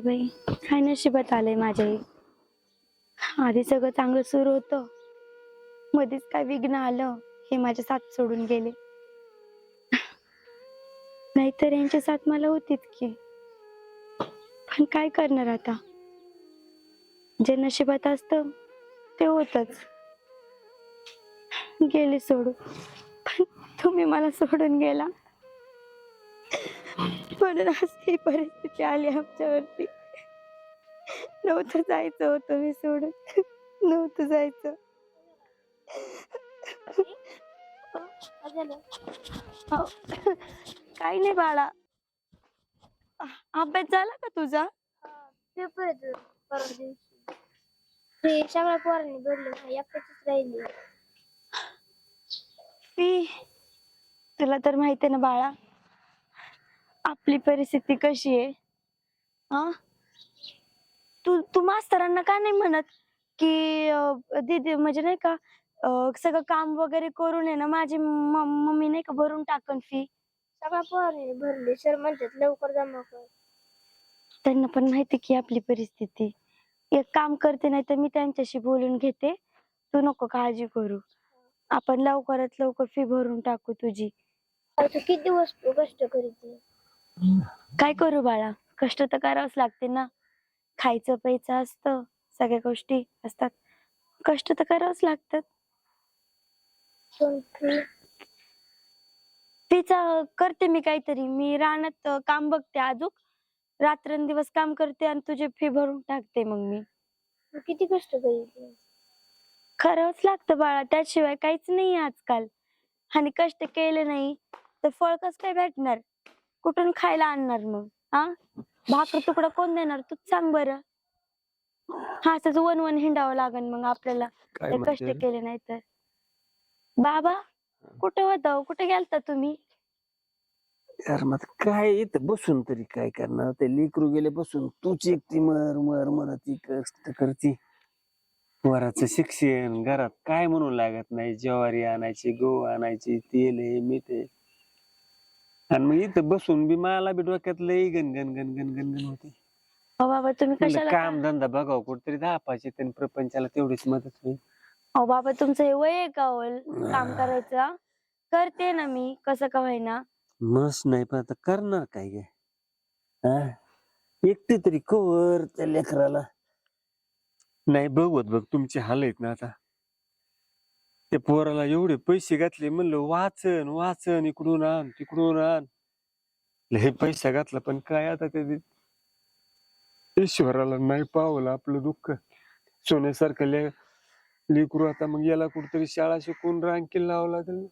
काय बाई. काय नशिबात आलंय माझ्या आधी सगळं चांगलं सुरू होतं. मध्येच काय विघ्न आलं हे माझ्या साथ सोडून गेले. नाहीतर यांची साथ मला होतीच की. पण काय करणार आता? जे नशिबात असतं ते होतच. गेले सोडून. पण तुम्ही मला सोडून गेला. म्हणून आज ही परिस्थिती आली आमच्यावरती. नव्हतं जायचं होतं मी सोडून. नव्हतं जायचं. काही नाही बाळा. अभ्यास झाला का तुझा? पेपर येतो परवा दिवशी. ते सगळ्या पोरांनी भरले राहिली. फी तुला तर माहिती आहे ना बाळा आपली परिस्थिती कशी आहे? हा? तू तू मास्तरांना का नाही म्हणत की दीदी म्हणजे नाही का सगळं काम वगैरे करून आहे ना माझी मम्मी नाही का भरून टाकन फी सगळ्या पोरांनी भरले. सर म्हणतात लवकर जमा कर. त्यांना पण माहिती की आपली परिस्थिती. एक काम करते नाही तर मी त्यांच्याशी बोलून घेते. तू नको काळजी करू. आपण लवकरात लवकर फी भरून टाकू तुझी. किती दिवस कष्ट करीत? काय करू बाळा? कष्ट तर करावंच लागते ना. खायचं प्यायचं असतं. सगळ्या गोष्टी असतात. कष्ट तर करावंच लागतात. तिचा करते मी काहीतरी. मी रानात काम बघते आजूक रात्रंदिवस काम करते आणि तुझी फी भरून टाकते मग मी. किती कष्ट? करावंच लागतं बाळा. त्याशिवाय काहीच नाही आजकाल. आणि कष्ट केले नाही तर फळ कस काय भेटणार? कुठून खायला आणणार मग? हा? भाकर तुकडा कोण देणार? तूच सांग बरं. हा असंच वन वन हिंडावं लागन मग आपल्याला. काय कष्ट म्हणते? केले नाही तर बाबा कुठे होता हो? कुठे गेलता तुम्ही? यार मग काय इथं बसून तरी काय करणार? ते लेकरू गेले बसून. तूच एकटी मर मर मर ती कष्ट करती. वराचं शिक्षण घरात काय म्हणून लागत नाही? ज्वारी आणायची गहू आणायची तेल आहे मीठ आहे आणि मग इथं बसून बी मला बी डोक्यात लई गण गण गण होती. अहो बाबा तुम्ही म्हणलं कशाला काम धंदा बघावं कुठतरी दहा पाचशे प्रपंचाला तेवढीच मदत होईल. अहो बाबा तुमचं हे वय आहे का हो काम करायचं? करते ना मी कसं का होईना? मस्त नाही पण आता करणार काय गे? हा? एकटी तरी कवर त्या लेकराला. नाही बघवत बघ तुमचे हाल आहेत ना आता. त्या पोराला एवढे पैसे घातले म्हणलं वाचन वाचन इकडून आण तिकडून आण. लय पैसा घातला पण काय आता ते ईश्वराला नाही पावलं आपलं दुःख. सोन्यासारखं ले लेकरू आता मग याला कुठतरी शाळा शिकून रांकीला लावावं लागेल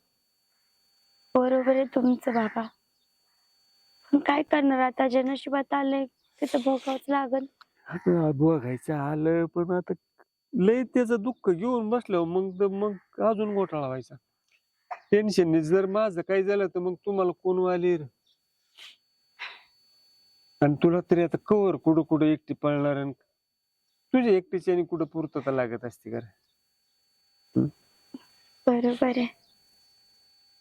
बरोबर आहे तुमचं बाबा. पण काय करणार आता? जे नशिबात आलंय ते तर भोगावंच लागल. आता बघायचं आलं पण आता लय त्याचं दुःख घेऊन बसलं मग मग अजून घोटाळा व्हायचा. टेन्शन जर माझं काही झालं तर मग तुम्हाला कोण वाली आणि तुला तरी आता कवर कुठं कुठं एकटी पळणार आणि तुझ्या एकटीची आणि कुठं पूर्तता लागत असते का रे? बरोबर आहे.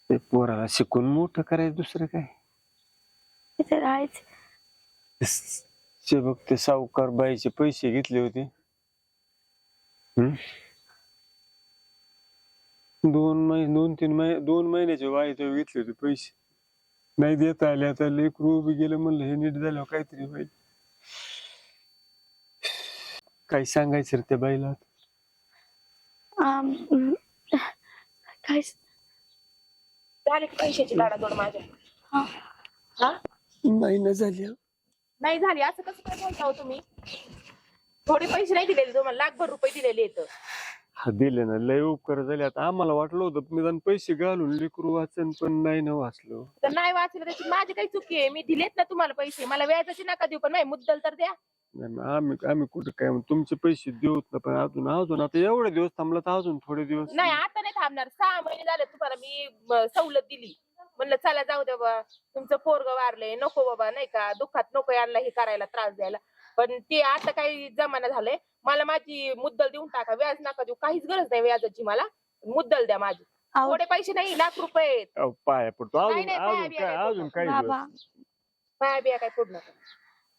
ते पोराला शिकून मोठं करायचं दुसरं काय? ते तर आहेच. ते बघ ते सावकार बाईचे पैसे घेतले होते? दोन महिने दोन तीन महिने दोन महिन्याचे वाईट घेतले होते पैसे. नाही देता आले आता लेकरू उभी गेलं म्हणलं हे नीट झालं काहीतरी होईल. काय सांगायचं रे त्या बाईला काय झाली पैशाची लाडादोड माझ्या? हा. हा? नाही ना झाली. नाही झाली असं कसं काय बोलता हो तुम्ही? थोडे पैसे नाही दिलेले तुम्हाला लाखभर रुपये दिलेले हा दिले ना लय उपकार झाले. आता आम्हाला वाटलं होतं मी जाऊन पैसे घालून लेकरू वाचन पण नाही ना वाचलो. तर नाही वाचलं त्याची माझी काही चुकी आहे. मी दिलेत ना तुम्हाला पैसे. मला व्याजाची नका देऊ पण नाही मुद्दल तर द्या. नाही मग आम्ही आम्ही कुठे काय म्हणतो, तुमचे पैसे देऊत ना पण अजून अजून आता एवढे दिवस थांबला तर अजून थोडे दिवस. नाही आता नाही थांबणार. सहा महिने झाले तुम्हाला मी म, सवलत दिली. म्हणलं चला जाऊ दे बा. तुमचं पोरग वारलंय. नको बाबा नाही का? दुःखात नको यांना हे करायला त्रास द्यायला. पण ते आता काही जमाना झालंय. मला माझी मुद्दल देऊन टाका. व्याज नका देऊ. काहीच गरज नाही व्याजाची मला. मुद्दल द्या माझी. अहो, थोडे पैसे नाही लाख रुपये आहेत. अहो, पाया पडतो. नाही, अजून नाही, पाया अजून बिया काय नाही अजून काही बाबा. दिवस पाया बिया काय फोड नका.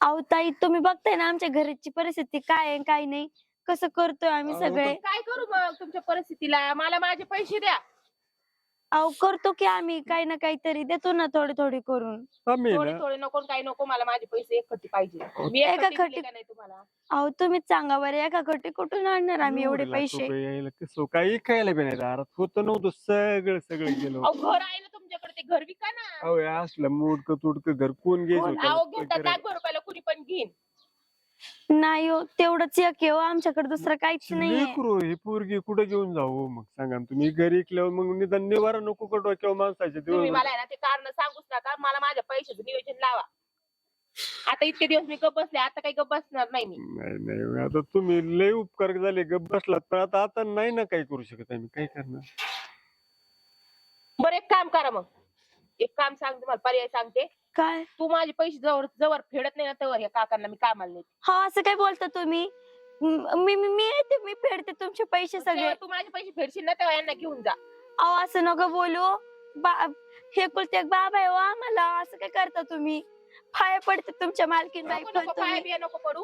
अहो ताई तुम्ही बघताय ना आमच्या घराची परिस्थिती काय आहे काय नाही. कसं करतोय आम्ही अहो, सगळे. काय करू मग तुमच्या परिस्थितीला? मला माझे पैसे द्या. अहो करतो की आम्ही काही ना काहीतरी देतो ना थोडे थोडे करून. आम्ही थोडे ना? थोडे नको काही नको मला माझे पैसे एक खट्टी पाहिजे मी एका दिले का नाही तुम्हाला? अहो तुम्हीच सांगा बरं एका खट्टी कुठून आणणार आम्ही एवढे एवढे लाख पैसे रुपये यायला कसं काही खायला बी नाही दारात. होतं नव्हतं सगळं सगळं गेलं अहो घर आहे ना तुमच्याकडे ते घर विका ना. अहो हे असलं मोडकं तुडकं घर कोण घ्यायचं अहो होतं? घेतात रुपयाला कुणी पण घेईन. नाही हो तेवढंच एक आहे हो आमच्याकडे दुसरं काहीच नाहीये. लेकरू ही पोरगी कुठे घेऊन जाऊ मग? सांगा ना तुम्ही. घरी ऐकल्यावर मग निदान निवारा नको का डोक्यावर माणसाचे तुम्ही दिवस मला आहे ना ते कारण सांगूच नका. मला माझ्या पैशाचं नियोजन लावा. आता इतके दिवस मी गप बसले आता काही गप बसणार नाही मी. नाही नाही आता तुम्ही लय उपकार झाले गप बसलात. पण आता आता नाही ना काही करू शकत आम्ही. काय करणार? बरं एक काम करा मग. एक काम सांगते मला पर्याय सांगते. काय? तू माझे पैसे जवळ जवळ फेडत नाही ना तेव्हा या काकांना मी कामाला नेते. हा असं काय बोलता तुम्ही? म- मी मी मी येते मी फेडते तुमचे पैसे सगळे. तू माझे पैसे फेडशील ना तेव्हा यांना घेऊन जा. अहो असं नका बोलू. बा हे कुलते एक बाबा आहे हो आम्हाला. असं काय करता तुम्ही? पाया पडते तुमच्या मालकीन बाई नको पण नको पाया तुम्ही बिया नको पडू.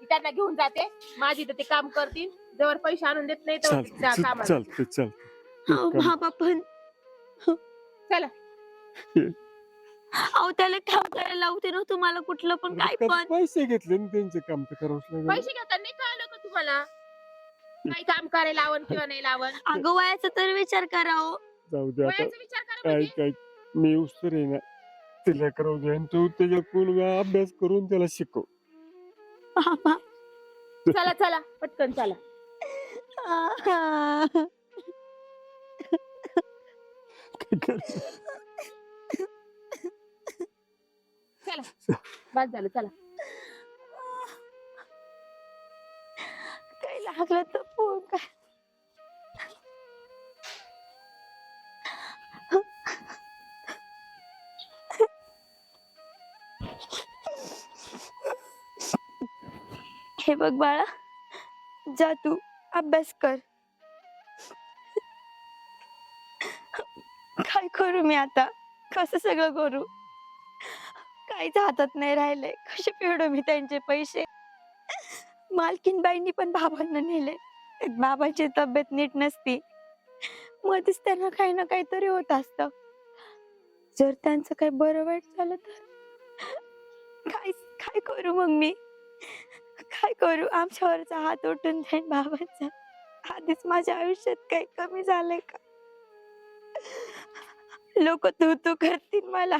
मी त्यांना घेऊन जाते. माझी तर ते काम करतील. जवळ पैसे आणून देत नाही तेव्हा ते जा चालत कामाला. चालत चालत अहो, बाबा पण. चला. अहो त्याला काम करायला लावते ना तुम्हाला कुठलं पण काय पण. पैसे घेतले ना त्यांचे काम तर करावंच लागेल. पैसे घेताना नाही कळलं का तुम्हाला? काही काम करायला लावण किंवा नाही लावण अगं वयाचा तर विचार करा हो. जाऊ दे आता. वयाचा विचार करा काय म्हणजे काय मी उस्तर आहे ना तिला करावं दे आणि तू त्याच्याकडून अभ्यास करून त्याला शिकव. बाबा चला चला. पटकन चला. काय? चला. बस झालं चला. काही लागलं तर फोन काय. हे बघ बाळा जा तू अभ्यास कर. काय करू मी आता? कसं सगळं करू? काहीच हातात नाही राहिले. कसे फेडू मी त्यांचे पैसे. मालकीनबाईंनी पण बाबांना नेले. बाबांची तब्येत नीट नसती. मध्येच त्यांना काही ना काहीतरी होत असत. जर त्यांचं काही बरं वाईट झालं तर? काय काय करू मग मी? काय करू? आमच्यावरचा हात उठून जाईन बाबांचा. आधीच माझ्या आयुष्यात काही कमी झालंय का? लोक तू तू करतील मला.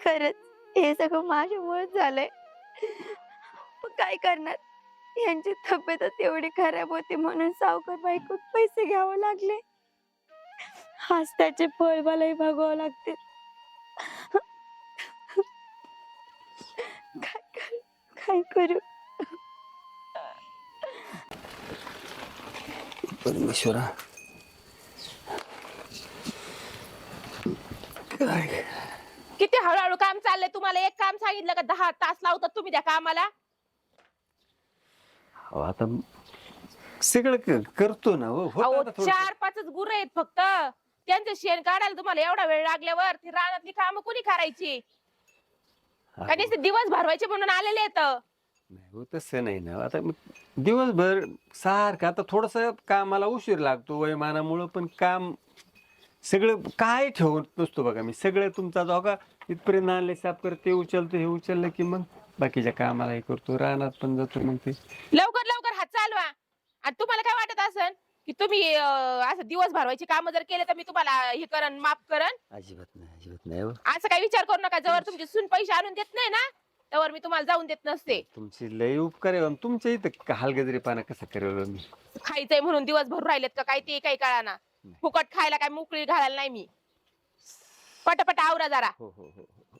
खरंच. हे सगळं माझ्यामुळेच झालंय. पण काय करणार? यांची तब्येतच एवढी खराब होती म्हणून सावकार बायकोत पैसे घ्यावे लागले. आज त्याचे फळ मलाही भोगावं लागते काय करू काय करू? परमेश्वरा. काय? किती हळूहळू काम चाललंय? तुम्हाला एक काम सांगितलं का? दहा तास लावतात तुम्ही त्या कामाला. अहो, आता सगळं क- करतो ना हो होतं अहो आता थोडंसं. चार पाचच गुरु आहेत फक्त. त्यांचं शेण काढायला तुम्हाला एवढा वेळ लागल्यावर ती रानातली कामं कुणी करायची? हा, ते दिवस भरवायचे म्हणून आलेले आहेत. नाही हो तसं नाही ना. आता मग दिवसभर सारखं आता थोडस कामाला उशीर लागतो वयमानामुळं पण काम सगळं काय ठेवत नसतो बघा मी. सगळं तुमचा जो का इथपर्यंत आणले साफ कर ते उचलतो हे उचललं की मग बाकीच्या कामाला हे करतो. रानात पण जातो मग ते. लवकर लवकर हात चालवा. आणि तुम्हाला काय वाटत असेल की तुम्ही अं, असं दिवस भरवायची कामं जर केले तर मी तुम्हाला हे करन माफ करन अजिबात नाही अजिबात नाही हो. असं काही विचार करू नका. जवळ तुमची सून पैसे आणून देत नाही ना त्यावर मी तुम्हाला जाऊन देत नसते. तुमची लय उपकार आहे. आणि तुमच्या इथं हलगजरीपणा कसं करेल मी? खायचंय म्हणून दिवस भरून राहिलेत का? काय ते काही कळाना. फुकट खायला काय मोकळी घालायला नाही मी. पटापट आवरा जरा. हो हो हो हो.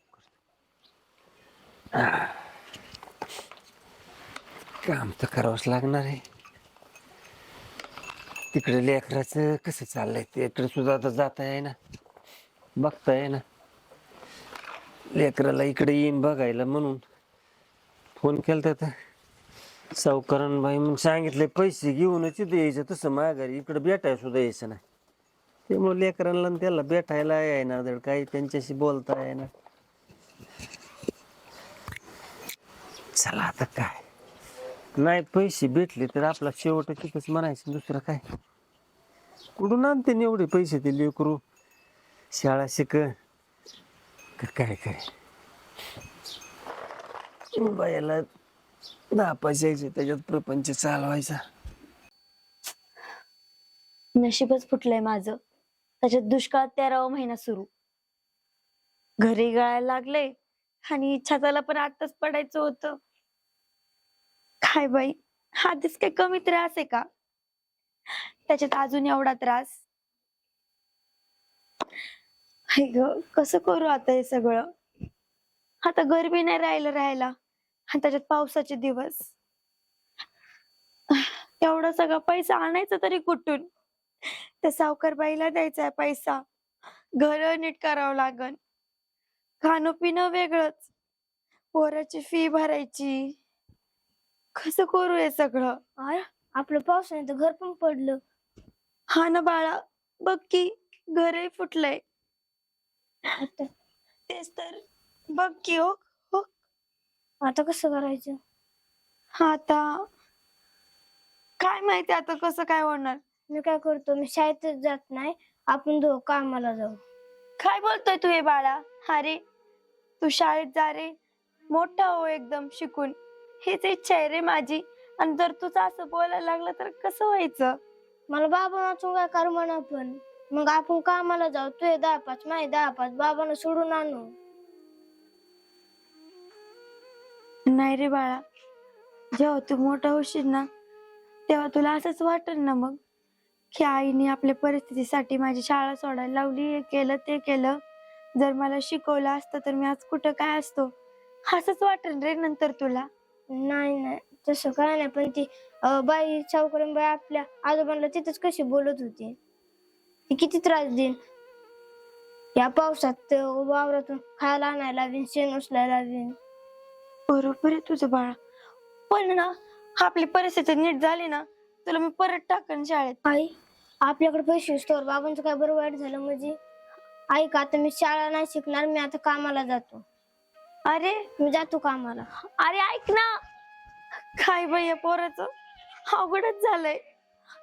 काम तर करावंच लागणार आहे. तिकडे लेकराचं कसं चाललंय? तिकडे सुद्धा आता जाता आहे ना? बघता आहे ना? लेकराला इकडे येईन बघायला म्हणून. फोन केला तर. सावकारण बाई म्हणून सांगितले पैसे घेऊनच इथे यायचं तसं माघारी इकडे भेटायला सुद्धा यायचं नाही. त्यामुळे लेकरांना आणि त्याला भेटायला आहे ना धड काही त्यांच्याशी बोलता आहे ना. चला आता काय? नाही पैसे भेटले तर आपला शेवट तिथंच म्हणायचं दुसरं काय? कुठून आणते ना एवढे पैसे ते लेकरू? शाळा शिक. काय काय? बायाला दहा पैसे यायचे त्याच्यात प्रपंच चालवायचा. नशीबच फुटलंय माझं. त्याच्यात दुष्काळ तेरावा महिना सुरू. घरी गळायला लागले आणि छताला पण आताच पडायचं होतं. काय बाई आधीच काय कमी त्रास आहे का? त्याच्यात अजून एवढा त्रास? हाय ग कसं करू आता हे सगळं? आता गरबी नाही राहिलं राहायला आणि त्याच्यात पावसाचे दिवस. एवढा सगळा पैसा आणायचा तरी कुठून? त्या सावकार बाईला द्यायचा आहे पैसा. घर नीट करावं लागन. खाणं पिणं वेगळंच. पोराची फी भरायची. कसं करू हे सगळं? अरे आपलं पावसाने तर घर पण पडलं. हा ना बाळा बघ की घरही फुटलंय. आता? तेच तर बघ की हो हो. आता कसं करायचं? हा आता काय माहिती आता कसं काय होणार? मी काय करतो? मी शाळेतच जात नाही. आपण दोघं कामाला जाऊ. काय बोलतोय तू हे बाळा? अरे तू शाळेत जा रे. मोठा हो एकदम शिकून. हीच इच्छा आहे रे माझी. आणि जर तुझं असं बोलायला लागलं तर कसं व्हायचं? मला बाबा वाचून काय कर म्हणा पण. मग आपण कामाला जाऊ. तू दहा पाच माही दहा पाच. बाबांना सोडून आणू. नाही रे बाळा. जेव्हा तू मोठा होशील ना तेव्हा तुला असंच वाटेल ना मग. की आईने आपल्या परिस्थितीसाठी माझी शाळा सोडायला लावली हे केलं ते केलं. जर मला शिकवलं असतं तर मी आज कुठं काय असतो? असंच वाटेल रे नंतर तुला. नाही नाही. तसं काय नाही पण ती अं, बाई सावकरण बाई आपल्या आजोबांना तिथंच कशी बोलत होती? ती किती त्रास देईन? या पावसात ते वावरातून खायला आणायला लावीन शेण उचलायला लावीन. बरोबर आहे तुझं बाळा. पण ना आपली परिस्थिती नीट झाली ना तुला मी परत टाकन शाळेत. आई आपल्याकडे पैसे असतो बाबांचं काय बरं वाईट झालं म्हणजे? आई का आता मी शाळा नाही शिकणार मी आता कामाला जातो. अरे? मी जातो कामाला. अरे ऐक ना. काय बाई या पोराचं? अवघडच झालंय.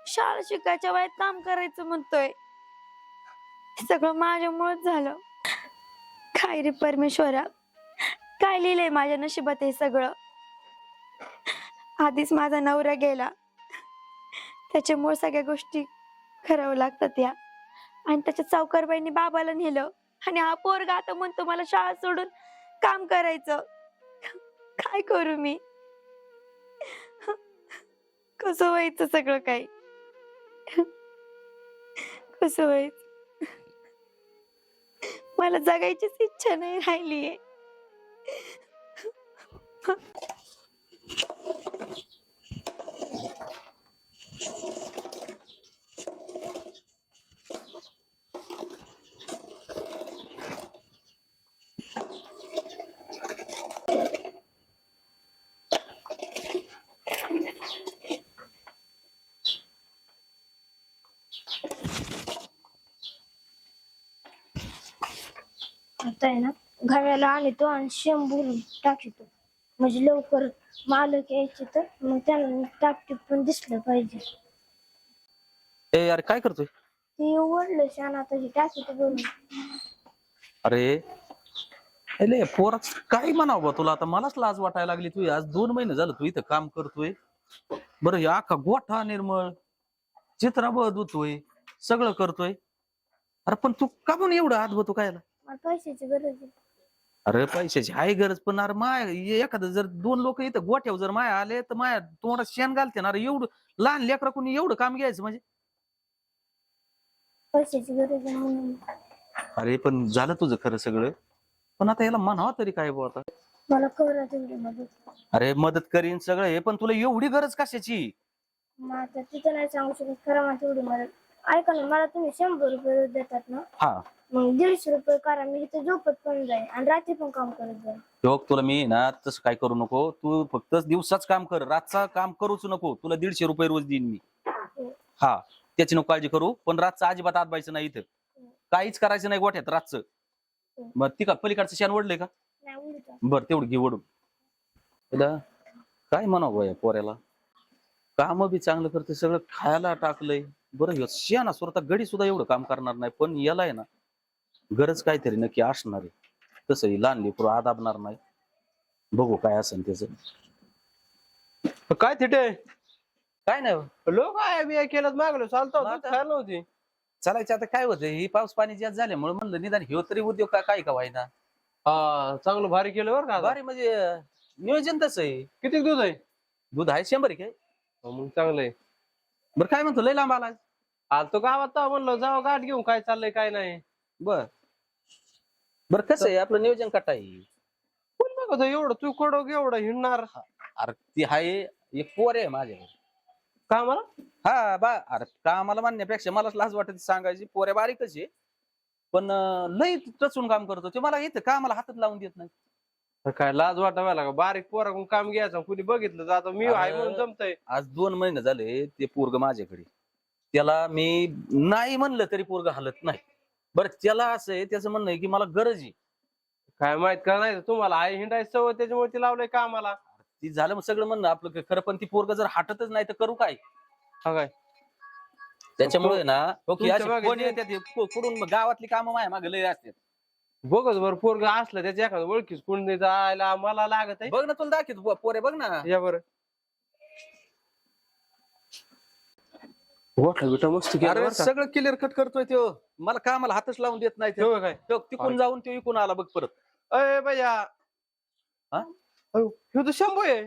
शाळा शिकायच्या वयात काम करायचं म्हणतोय. हे सगळं माझ्यामुळेच झालं. काय रे परमेश्वरा? काय लिहिलंय माझ्या नशिबात हे सगळं? आधीच माझा नवरा गेला. त्याच्यामुळे सगळ्या गोष्टी खराव लागतात या. आणि त्याच्या चौकारबाईंनी बाबाला नेलं. आणि हा पोरगा आता म्हणतो मला शाळा सोडून काम करायचं. काय करू मी? कसं व्हायचं सगळं काही? कसं व्हायचं? मला जगायचीच इच्छा नाही राहिलीये आता घराला आणतो आणि शेम भरून टाकीतो म्हणजे लवकर मालक यायचे तर मग त्यांना टापटीप पण दिसलं पाहिजे. ए यार काय करतोय? ते ओढलं शान आता ही टाकीतो भरून अरे अरे पोराच काय म्हणावं बा तुला? आता मलाच लाज वाटायला लागली तू आज दोन महिने झालं तू इथं काम करतोय. बरं या अख्खा गोठा निर्मळ चित्रा धुतोय सगळं करतोय. अरे पण तू का पण एवढं हात होतो काय मला पैशाची गरज आहे. अरे पैशाची आहे गरज पण अरे माय एखादं जर दोन लोक इथं गोठ्यावर जर माया आले तर माया तोंडात शेण घालते ना. अरे एवढं लहान लेकरा कोणी एवढं काम घ्यायचं म्हणजे? पैशाची गरज आहे म्हणून. अरे पण झालं तुझं खरं सगळं. पण आता याला म्हणावं तरी काय बुवा आता? मला करा तेवढी मदत. अरे मदत करीन सगळं हे पण तुला एवढी गरज कशाची? मग आता तिथं नाही सांगू शकत. करा मला तेवढी मदत. ऐका ना मला तुम्ही शंभर रुपये रोज देतात ना? हा. मग दीडशे रुपये करा मी इथे झोपत पण जाईल आणि रात्री पण काम करत जाईल योग तुला मी ना तसं काय करू नको. तू फक्त दिवसाच काम कर रातचा काम करूच नको. तुला दीडशे रुपये रोज देईन मी. हा त्याची नको काळजी करू पण रातचं अजिबात आत बायचं नाही इथं. काहीच करायचं नाही गोठ्यात रातचं. मग ती का पलीकडचं शेण ओढलंय का? नाही उलट बरं तेवढं घे ओढून. त्याला काय म्हणावं या पोऱ्याला? काम बी चांगलं करते सगळं खायला टाकलंय. बरं ह्यो शियाना स्वतः गडी सुद्धा एवढं काम करणार नाही पण याला आहे ना गरज काहीतरी नक्की असणार आहे. तसं ही लहान लेकरू आदाबणार नाही. बघू काय असेल त्याच. काय थिटे? काय नाही लोक आहे बी केलं मागलो चालतो दूध खायला नव्हती. चालायचं आता काय होतं ही पाऊस पाणी जास्त झाल्यामुळे म्हणलं निदान ह्यो तरी उद्योग का काय का व्हायना हा चांगलं भारी केलं बरं का आता. भारी म्हणजे अं, नियोजन तसं आहे. किती दूध आहे? दूध आहे शंभर आहे. काय हो, मग चांगलं आहे. बरं काय म्हणतो? लय लांब आला आलतो गावात तेव्हा म्हणलं जाऊ गाठ घेऊन काय चाललंय काय नाही. बर. बर कसं आहे? आपलं नियोजन कटा आहे. कोण बघत? एवढं तू कडो एवढं हिंडणार अरे ती हाय एक पोर आहे माझ्या का मला? हा बा अरे कामाला म्हणण्यापेक्षा मलाच लाज वाटत सांगायची. पोऱ्या बारीकच आहे. पण अं, लय टचून काम करतो. ते मला येतं कामाला हातात लावून देत नाही तर काय लाज वाटायला का बारीक पोराकडून काम घ्यायचं. कुणी बघितलं तर आता मी आहे म्हणून अरे. जमतय. आज दोन महिने झाले ते पोरग माझ्याकडे. त्याला मी नाही म्हणलं तरी पोरग हलत नाही. बरं त्याला असं आहे त्याचं म्हणणं आहे की मला गरज आहे. काय माहीत का नाही तुम्हाला आई हिंडायची सवय त्याच्यामुळे ती लावलंय कामाला. ती झालं मग सगळं म्हणणं आपलं क- खरं पण ती पोरग जर हटतच नाही तर करू काय? हा काय? त्याच्यामुळे ना हो की तुमच्या अशी मागे कोण जे- येतात हे कु- कुठून गावातली कामं माझ्या मागे लय असतात. बघच बरं पोरग असलं त्याच्या एखादं ओळखीच कोणी जायला मला लागत आहे. बघ ना तुला दाखवतो पोरे बघ ना. या बरं. गोठा बिठा मस्त केला अरे बरं का? सगळं क्लिअर कट करतोय तो. मला कामाला हातच लावून देत नाही काय? तो तिकून जाऊन तो इकून आला बघ परत. अय भैया. हा? अयो, ह्यो तर शंभू आहे.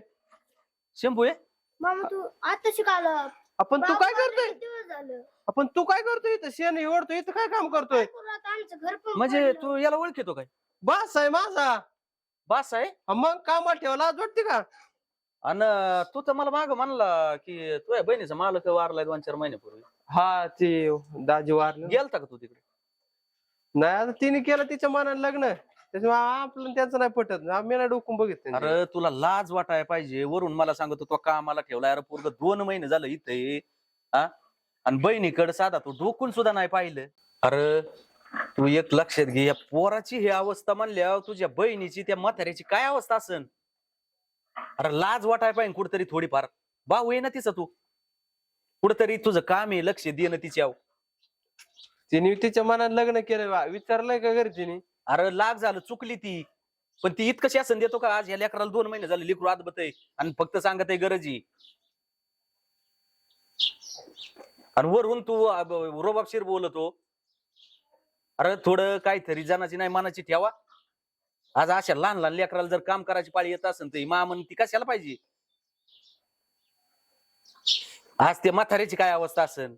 शंभू आहे? मामा तू आता शिकायला आपण तू काय करतोय? दिवस झालं? आपण तू काय करतोय इथं? शेण हे ओढतोय इथं? काय काम करतोय? काय करू आता? आमचं घर पण म्हणजे पडलं. तू याला ओळखतो काय? बास आहे माझा. बास आहे? हा मग कामाला ठेवला आज वाटते का? आणि तू तर मला माग म्हणला की तुझ्या बहिणीचा मालक वारलाय दोन चार महिन्यापूर्वी. हा ते दाजी वारले. गेलता का तू तिकडे? नाही आता तिने केलं तिच्या मनाने लग्न. त्याच्यामुळे आपलं त्यांचं नाही पटत. आम्ही नाही डोकून बघितलं अरे तुला लाज वाटाय पाहिजे. वरून मला सांगतो तो कामाला ठेवलाय. अरे पोरग दोन महिने झालं इथे. हा आणि बहिणीकडे साधा तू डोकून सुद्धा नाही पाहिलं. अरे तू एक लक्षात घे या पोराची ही अवस्था म्हणल्यावर तुझ्या बहिणीची त्या म्हाताऱ्याची काय अवस्था असन? अरे लाज वाटाय पाहिजे कुठतरी थोडीफार. भाऊ आहे ना तिचा तू. कुठतरी तुझं काम आहे लक्ष देणं तिच्यावर तिने तिच्या मनाने लग्न केलं बा. विचारलंय का घरी तिने? अरे लाग झालं चुकली ती. पण ती इतकं शासन देतो का? आज या लेकराला दोन महिने झाले लेकरू आत बत आणि फक्त सांगत आहे गरजी आणि वरून तू रोबाबशीर बोलतो. अरे थोडं काहीतरी जनाची नाही मानाची ठेवा. आज अशा लहान लहान लेकराला जर काम करायची पाळी येत असेल तर ही ती कशाला पाहिजे? आज ते म्हाताऱ्याची काय अवस्था असेल?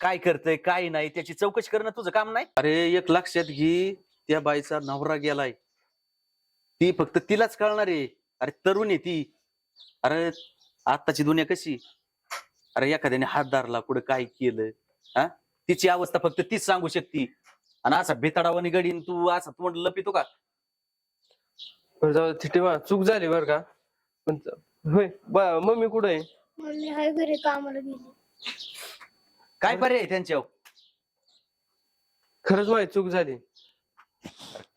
काय करतय काय नाही त्याची चौकशी करणं तुझं काम नाही? अरे एक लक्षात घे त्या बाईचा नवरा गेलाय. ती फक्त तिलाच कळणार आहे. अरे तरुण आहे ती. अरे आताची दुनिया कशी? अरे एखाद्याने हात धरला कुठं काय केलं? हा? तिची अवस्था फक्त तीच सांगू शकते. आणि असा बेताडावानी गडीन तू असा तोंड लपितो का? बरं जाऊ दे, थिटे बा चूक झाली बरं का. पण च- होय ब- मम्मी कुठं आहे? मम्मी हाय घरी कामाला गेली. काय पर्याय आहे त्यांच्यावर? खरंच माझी चूक झाली.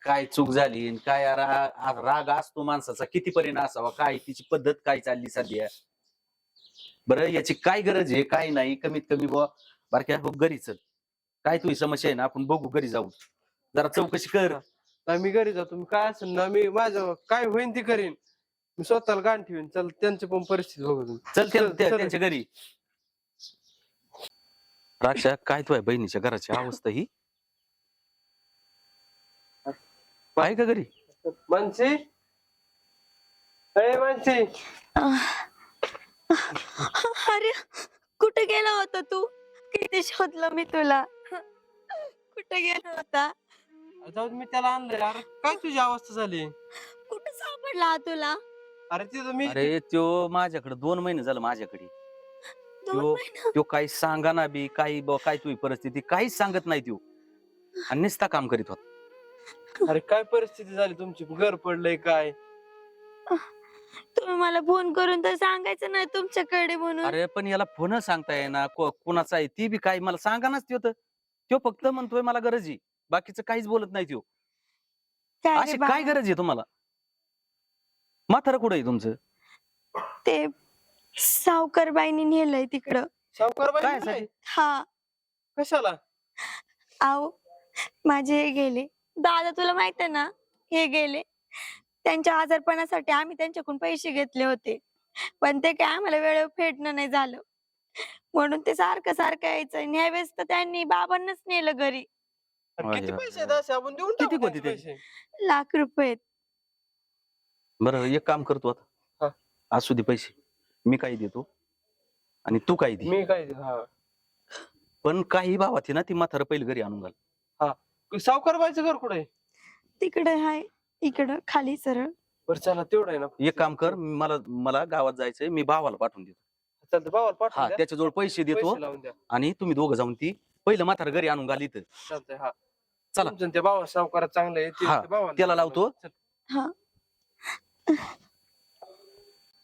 काय चूक झाली आणि काय राग असतो माणसाचा. किती परिणाम असावा काय तिची पद्धत काय चालली सध्या? बरं याची काय गरज आहे काय नाही कमीत कमी बुवा बारक्या हो घरी चल काय तुझी समस्या आहे ना आपण बघू घरी जाऊ जरा चौकशी कर. नाही मी घरी जातो. मी काय असेल ना मी माझं काय होईन ती करीन. मी स्वतःला गाण ठेवीन. चल त्यांची पण परिस्थिती बघू तुम्ही. चल त्या- चल, त्या- चल. त्यांच्या घरी. राक्षा काय तुझ्या बहिणीच्या घराची अवस्था ही? आहे का घरी? मानसी? अरे मानसी! अरे कुठे गेला होता तू? किती शोधलं मी तुला. कुठे गेला होता? जाऊ दे, मी त्याला आणलंय. अरे काय तुझी अवस्था झाली? कुठे सापडला हा तुला? अरे तिथं मी अरे त्यो माझ्याकडे दोन महिने झालं माझ्याकडे. दोन यो- महिने? तो काही सांगा ना बी काही ब- काय तुझी परिस्थिती? काहीच सांगत नाही त्यो. आणि नुसता काम करीत होता. अरे काय परिस्थिती झाली तुमची? घर पडलंय काय? तुम्ही मला फोन करून तर सांगायचं नाही तुमच्याकडे म्हणून. अरे पण याला फोन सांगता येईना. को- कुणाचा आहे ती बी काय मला सांगा नाच त्यो तर. त्यो फक्त म्हणतोय मला गरज आहे. बाकीचं काहीच बोलत नाही त्यो काय रे अशी काय बाळा? गरज आहे तुम्हाला? म्हातारं कुठं आहे तुमचं? ते सावकारबाईनी नेलंय तिकडं. सावकार बाई काय कुठे? साठी? हा. कशाला? आहो माझे हे गेले. दादा तुला माहीत आहे ना? हे गेले. त्यांच्या आजारपणासाठी आम्ही त्यांच्याकडून पैसे घेतले होते. पण ते काय आम्हाला वेळेवर फेडणं नाही झालं. म्हणून ते सारखं सारखं यायचं. ह्यावेळेस तर त्यांनी बाबांनाच नेलं घरी. किती. पैसे आहेत असे आपण देऊन किती टाकू होते त्यांचे ते? पैसे. लाख रुपये बरं एक काम करतो हा. आता. असू दे पैसे. मी काही देतो आणि तू काही दे. मी काय हा. पण काही भावात आहे ना ती म्हातारं पहिले घरी आणून घाल. सावकार बाईचं घर कुठे? तिकडे आहे इकडं खाली सरळ. बरं चला तेवढं आहे ना. एक काम कर मला मला गावात जायचंय. मी भावाला पाठवून देतो. चालतं भावाला हा पाठवून द्या. त्याच्याजवळ पैसे देतो पैसे लावून द्या. आणि तुम्ही दोघं जाऊन ती पहिलं म्हातारं घरी आणून घाल इथं. चालतंय हा. चला. तुमचं ते भावा सावकारात चांगलं आहे ते- हा, ते भावाला त्याला लावतो. चल.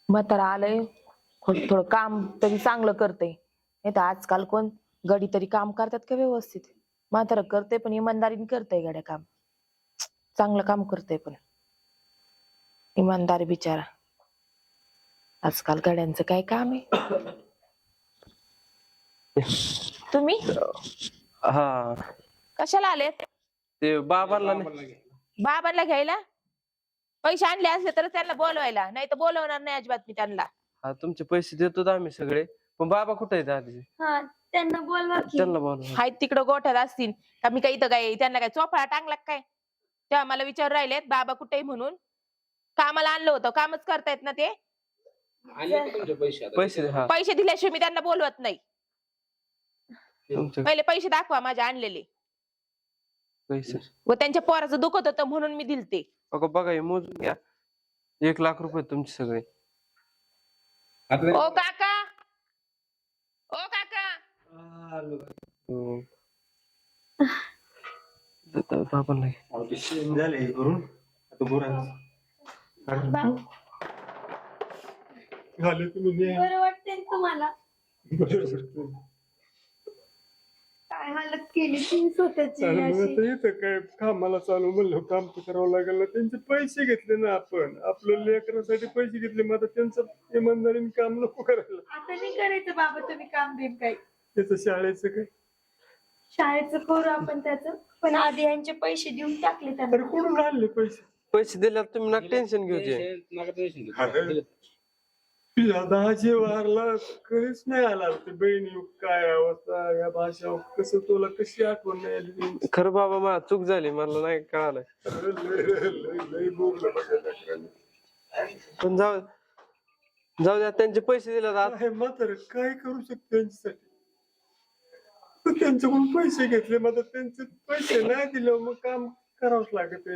म्हातारा आलंय. थोडं थोडं काम तरी चांगलं करते नाही तर आजकाल कोण गडी तरी काम करतात का व्यवस्थित? म्हातारा करते पण इमानदारीने करते गड्या काम. चांगलं काम करते पण. इमानदारी बिचारा. आजकाल गड्यांचं काय काम आहे? तुम्ही? हा. कशाला आलेत? ते बाबांना नाही- बाबांना घ्यायला? पैसे आणले असले तर त्यांना बोलवायला. नाही तर बोलवणार नाही अजिबात मी त्यांना. हा तुमचे पैसे देतो आम्ही सगळे. पण बाबा कुठे आहेत आधी हा त्यांना बोलवा की. त्यांना बोलवा. हायत तिकडं गोठ्यात असतील. का मी काही इथं काय त्यांना काय चोफळा टांगला काय? तेव्हा मला विचार राहिलेत बाबा कुठे म्हणून? कामाला आणलं होतं कामच करतायत ना ते? पैसे हा. दिल्याशिवाय मी त्यांना बोलवत नाही. तुमचे पहिले पैसे दाखवा माझे आणलेले. पैसे. व त्यांच्या पोराचं दुखत होतं म्हणून मी दिलते. अगं बघा हे मोजून घ्या. एक लाख रुपये तुमचे सगळे. ओ काका! ओ काका! हम्म. देतो बाबांना घे. झाले करून. आता बोरा झाले तुम्ही बरं वाटतंय ना तुम्हाला? काय हालत केली तुम्ही स्वतःची अशी? येतं काय कामाला चालू म्हणलं काम तर करावं लागेल ना. त्यांचे पैसे घेतले ना आपण. आपल्या लेकरासाठी पैसे घेतले मग आता त्यांचं इमानदारीने काम नको करायला. आता नाही करायचं बाबा तुम्ही काम बिम काही. त्याचं शाळेचं काय? शाळेचं करू आपण त्याचं. पण आधी यांचे पैसे देऊन टाकले त्यांना. कुठून आणले पैसे? पैसे दिल्यावर तुम्ही ना टेन्शन घेऊचे तुझ्या दहाचे वारला कधीच नाही आला ते बहिणी काय अवस्था या भाषा कसं तुला कशी आठवण नाही आली? खरं बाबा मला चूक झाली मला नाही कळालं. पण जाऊ जाऊ द्या त्यांचे पैसे दिले आहे मात्र काय करू शकतो त्यांच्यासाठी? त्यांच्याकडून पैसे घेतले मग आता त्यांचे पैसे नाही दिले मग काम करावंच लागत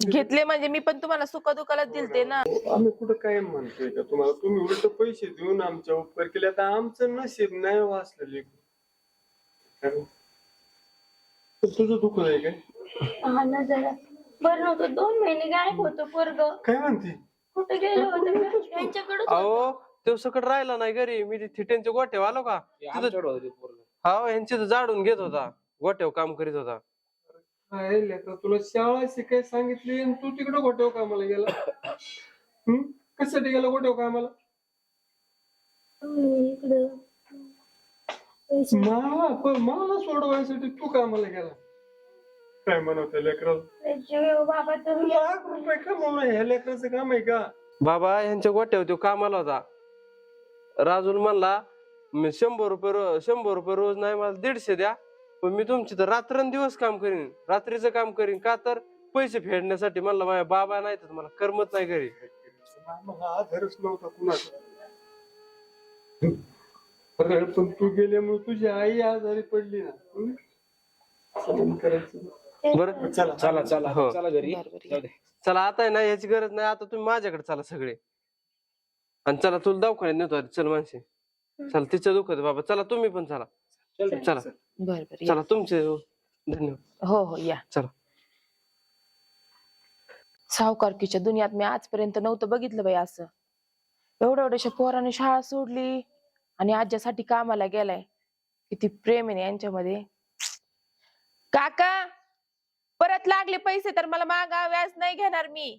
घेतले म्हणजे मी पण तुम्हाला सुख दुखालाच दिलते ना. आम्ही कुठं काय म्हणतोय का? तुम्हाला तुम्ही उलट पैसे देऊन आमच्या उपकार केले. आता आमचं नशीब नाही वाचलेले तुझं दुःख आहे काय? हा ना जरा. बरं नव्हतं. दोन महिने गायब होतो पोरग. काय म्हणते? कुठे गेलो होतो? त्यांच्याकडे अहो तो सकट राहिला नाही घरी. मी तिथे त्यांचे गोठ्याव आलो का? तिथं- हा यांचे तर जाडून घेत होता. गोठ्याव काम करीत होता. काय लेकरं, तुला शाळा शिकाय सांगितली आणि तू तिकडं गोट्याव कामाला गेला. हम्म कशासाठी गेला गोट्याव कामाला? इकडं मला पण मला सोडवायसाठी तू कामाला गेला. काय म्हणत लेकराला बाबा तुम्ही लाख रुपये कमवणं ह्या लेकराचं काम आहे का? बाबा यांच्या गोठ्यावर तो कामाला होता. राजूल म्हणला मी शंभर रुपये रो- शंभर रुपये रोज नाही मला दीडशे द्या. पण मी तुमची तर रात्रंदिवस काम करीन रात्रीचं काम करीन. का तर पैसे फेडण्यासाठी म्हणलं माझ्या बाबा नाही तर मला करमत नाही घरी. मला आधारच नव्हता कुणाचा. पण तू गेल्यामुळे तुझी आई आजारी पडली ना. हम्म? सहन करायचं बरं? चला. चला चला. हो. चला घरी. बरोबर जाऊ दे. चला आता आहे ना याची गरज नाही. आता तुम्ही माझ्याकडे चला सगळे. आणि चला तुला दवाखान्यात नेतो आधी. चल माणसे चला तिचं दुखत बाबा. चला तुम्ही पण चला. चल बर बर चला तुमचे धन्यवाद. हो हो या. चला. सावकारकीच्या दुनियात मी आजपर्यंत नव्हतं बघितलं बाई असं. एवढ्या एवढ्याशा पोराने शाळा सोडली आणि आज्यासाठी कामाला गेलाय. किती प्रेम आहे ना यांच्यामध्ये. काका परत लागले पैसे तर मला मागा व्याज नाही घेणार मी.